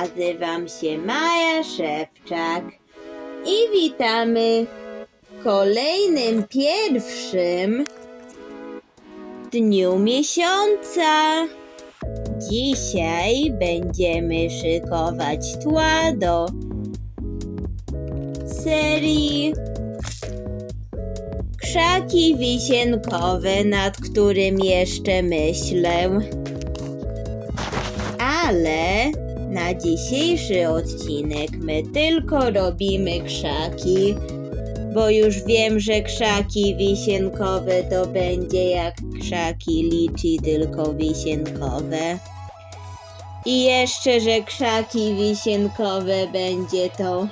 Nazywam się Maja Szewczak i witamy w kolejnym pierwszym dniu miesiąca. Dzisiaj będziemy szykować tła do serii Krzaki wisienkowe, nad którym jeszcze myślę. Ale na dzisiejszy odcinek my tylko robimy krzaki, bo już wiem, że krzaki wisienkowe to będzie jak krzaki liczy tylko wisienkowe. I jeszcze, że krzaki wisienkowe będzie to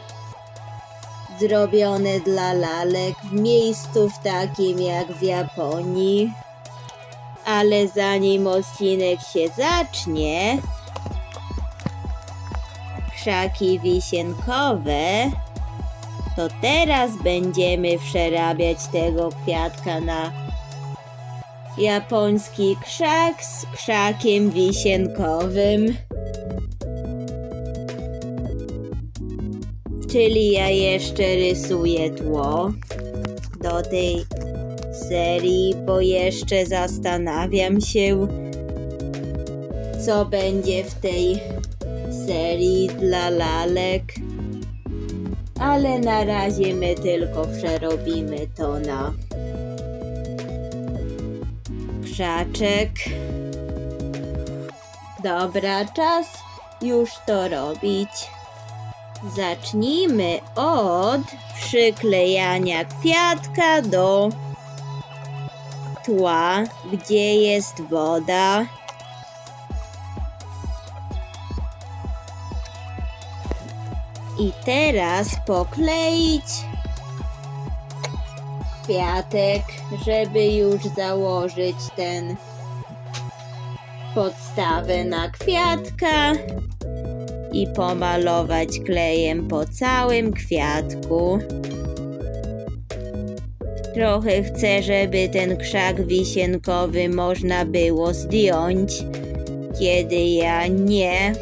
zrobione dla lalek w miejscu w takim jak w Japonii. Ale zanim odcinek się zacznie, krzaki wisienkowe, to teraz będziemy przerabiać tego kwiatka na japoński krzak z krzakiem wisienkowym. Czyli ja jeszcze rysuję tło do tej serii, bo jeszcze zastanawiam się, co będzie w tej serii dla lalek. Ale na razie my tylko przerobimy to na krzaczek. Dobra, czas już to robić. Zacznijmy od przyklejania kwiatka do tła, gdzie jest woda. I teraz pokleić kwiatek, żeby już założyć ten podstawę na kwiatka i pomalować klejem po całym kwiatku. Trochę chcę, żeby ten krzak wisienkowy można było zdjąć, kiedy ja nie.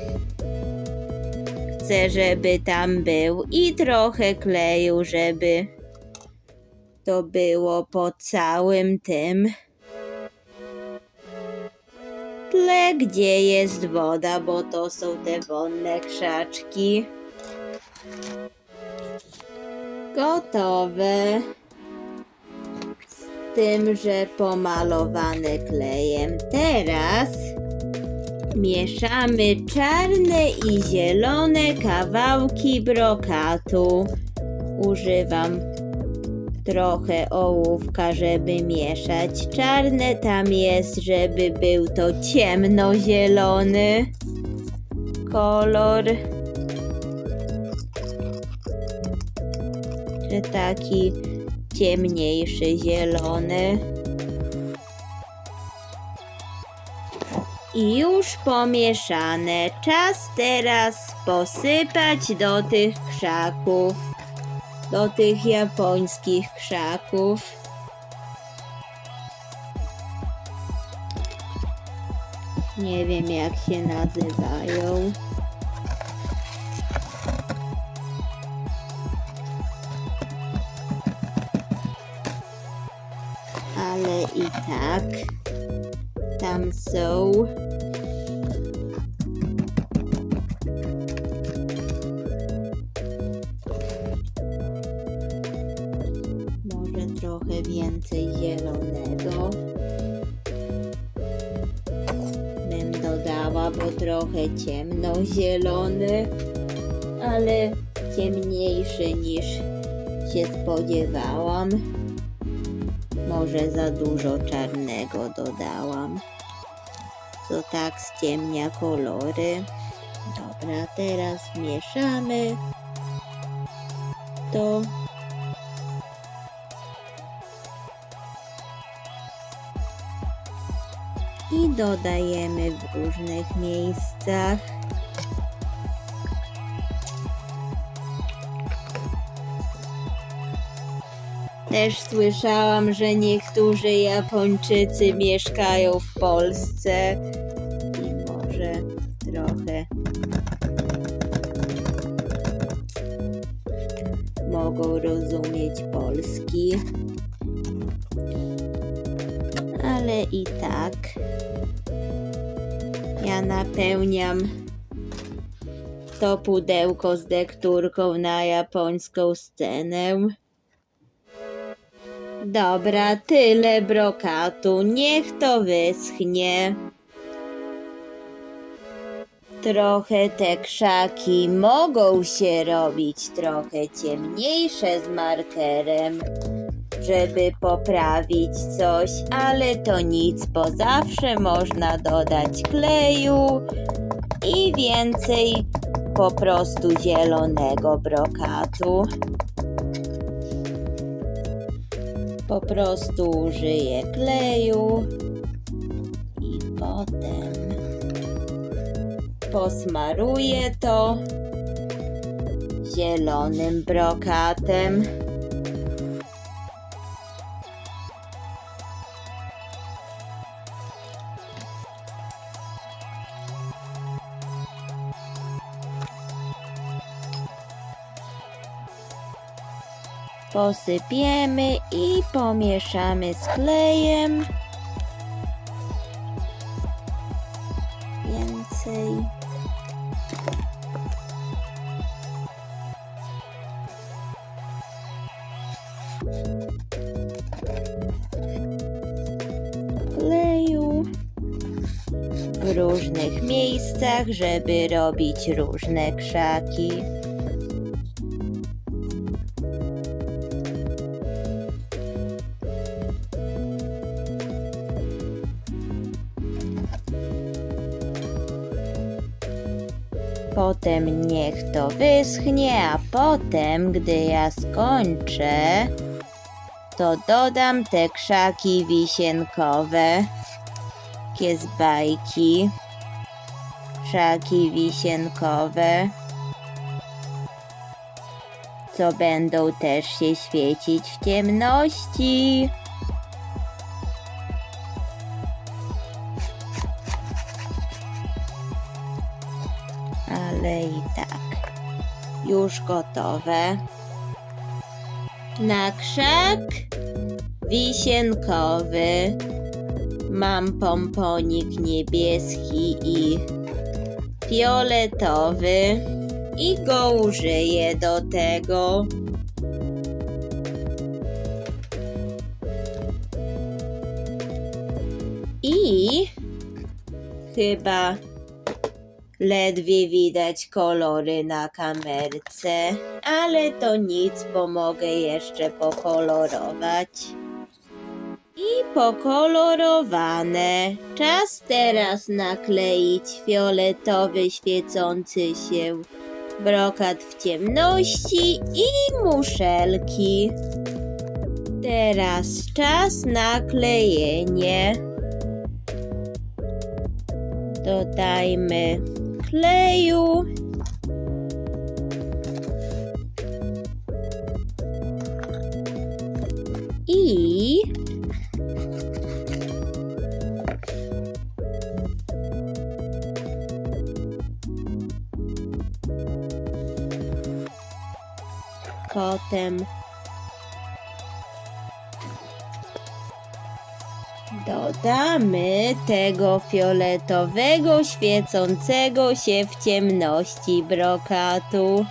Chcę, żeby tam był i trochę kleju, żeby to było po całym tym tle, gdzie jest woda, bo to są te wonne krzaczki. Gotowe. Z tym, że pomalowane klejem. Teraz mieszamy czarne i zielone kawałki brokatu. Używam trochę ołówka, żeby mieszać. Czarne tam jest, żeby był to ciemnozielony kolor. Czy taki ciemniejszy zielony. I już pomieszane. Czas teraz posypać do tych krzaków do tych japońskich krzaków. Nie wiem jak się nazywają. Ale i tak tam. Może trochę więcej zielonego. Bym dodała, bo trochę ciemnozielony, ale ciemniejszy niż się spodziewałam. Może za dużo czarnego dodałam. Co tak ściemnia kolory. Dobra, teraz mieszamy to i dodajemy w różnych miejscach. Też słyszałam, że niektórzy Japończycy mieszkają w Polsce i może trochę mogą rozumieć polski. Ale i tak ja napełniam to pudełko z dekturką na japońską scenę. Dobra, tyle brokatu, niech to wyschnie. Trochę te krzaki mogą się robić trochę ciemniejsze z markerem, żeby poprawić coś, ale to nic, bo zawsze można dodać kleju i więcej po prostu zielonego brokatu. Po prostu użyję kleju i potem posmaruję to zielonym brokatem. Posypiemy i pomieszamy z klejem. Więcej. Kleju w różnych miejscach, żeby robić różne krzaki. Potem niech to wyschnie, a potem, gdy ja skończę, to dodam te krzaki wisienkowe, takie z bajki, krzaki wisienkowe, co będą też się świecić w ciemności. Już gotowe. Na krzak wisienkowy mam pomponik niebieski i fioletowy i go użyję do tego. I chyba Ledwie widać kolory na kamerce, ale to nic, bo mogę jeszcze pokolorować. I pokolorowane. Czas teraz nakleić fioletowy świecący się brokat w ciemności i muszelki. Teraz czas na klejenie. Dodajmy kleju. I potem Dodamy tego fioletowego, świecącego się w ciemności brokatu.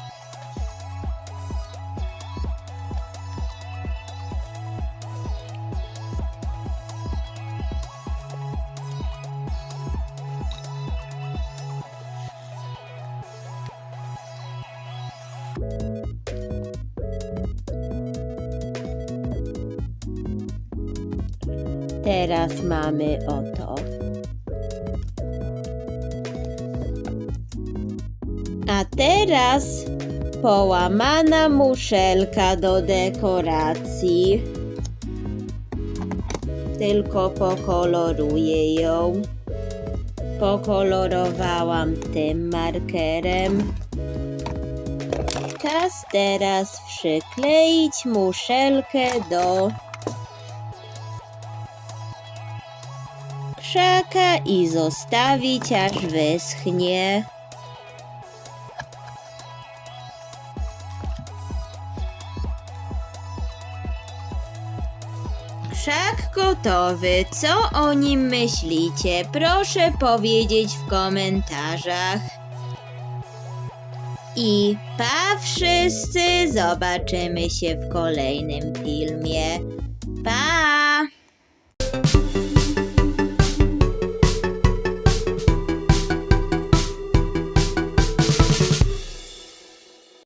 Teraz mamy oto. A teraz połamana muszelka do dekoracji. Tylko pokoloruję ją. Pokolorowałam tym markerem. Czas teraz przykleić muszelkę do krzaka i zostawić aż wyschnie. Krzak gotowy, co o nim myślicie? Proszę powiedzieć w komentarzach. I pa wszyscy, zobaczymy się w kolejnym filmie. Pa!